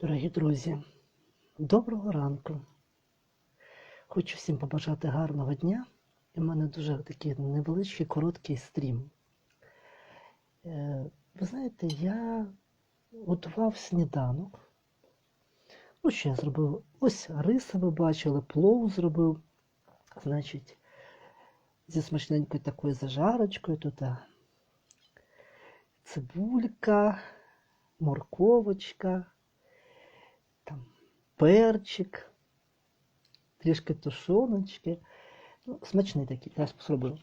Дорогі друзі, доброго ранку. Хочу всім побажати гарного дня. І в мене дуже такий невеличкий короткий стрім. Е, Ви знаєте, я готував сніданок. Ну, що я зробив? Ось риси ви бачили, плов зробив. Значить, зі смачненькою такою зажарочкою тут цибулька, морковочка там перчик, трішки тушоночки. Ну, смачний такий, я.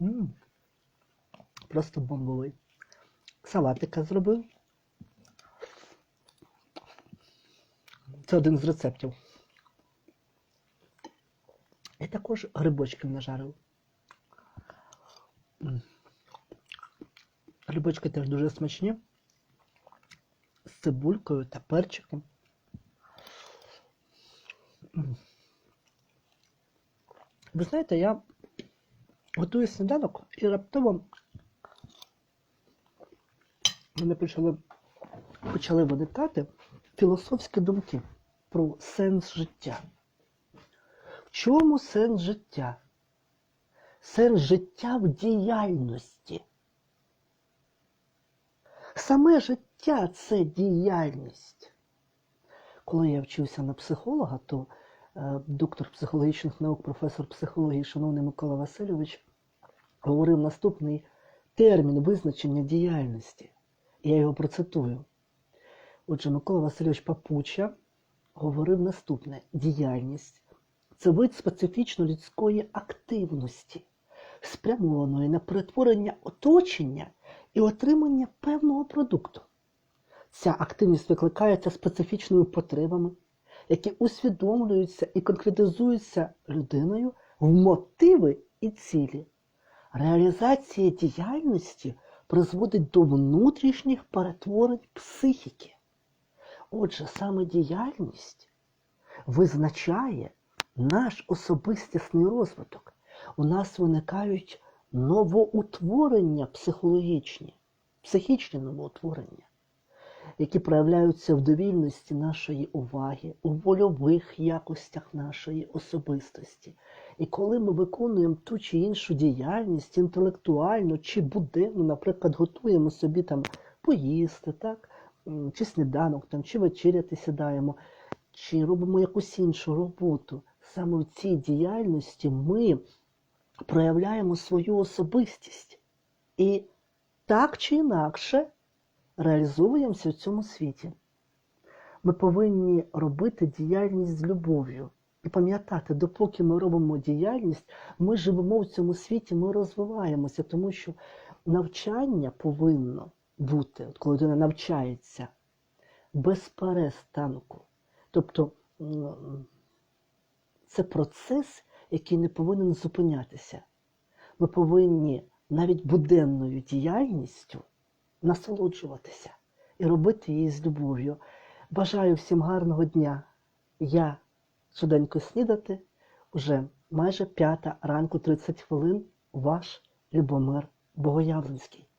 М, Просто бомбовий. Салатика зробив. Це один з рецептів. І також грибочків нажарив. Грибочки теж дуже смачні. З цибулькою та перчиком. Ви знаєте, я готую сніданок і раптово мене почали, почали виникати філософські думки про сенс життя. В чому сенс життя? Сенс життя в діяльності. Саме життя це діяльність. Коли я вчився на психолога, то е, доктор психологічних наук, професор психології, шановний Микола Васильович, говорив наступний термін визначення діяльності. Я його процитую. Отже, Микола Васильович Папуча говорив наступне: діяльність це вид специфічно людської активності, спрямованої на перетворення оточення і отримання певного продукту. Ця активність викликається специфічними потребами, які усвідомлюються і конкретизуються людиною в мотиви і цілі. Реалізація діяльності призводить до внутрішніх перетворень психіки. Отже, саме діяльність визначає наш особистісний розвиток. У нас виникають новоутворення психологічні, психічні новоутворення, які проявляються в довільності нашої уваги, у вольових якостях нашої особистості. І коли ми виконуємо ту чи іншу діяльність інтелектуально чи буденну, наприклад, готуємо собі там поїсти, так? чи сніданок, там, чи вечеряти сідаємо, чи робимо якусь іншу роботу, саме в цій діяльності ми проявляємо свою особистість і так чи інакше реалізовуємося в цьому світі. Ми повинні робити діяльність з любов'ю. І пам'ятати, допоки ми робимо діяльність, ми живемо в цьому світі, ми розвиваємося, тому що навчання повинно бути, от коли людина навчається, без перестанку. Тобто це процес, який не повинен зупинятися. Ми повинні навіть буденною діяльністю насолоджуватися і робити її з любов'ю. Бажаю всім гарного дня. Я швиденько снідати уже майже п'ята ранку 30 хвилин. Ваш Любомир Богоявленський.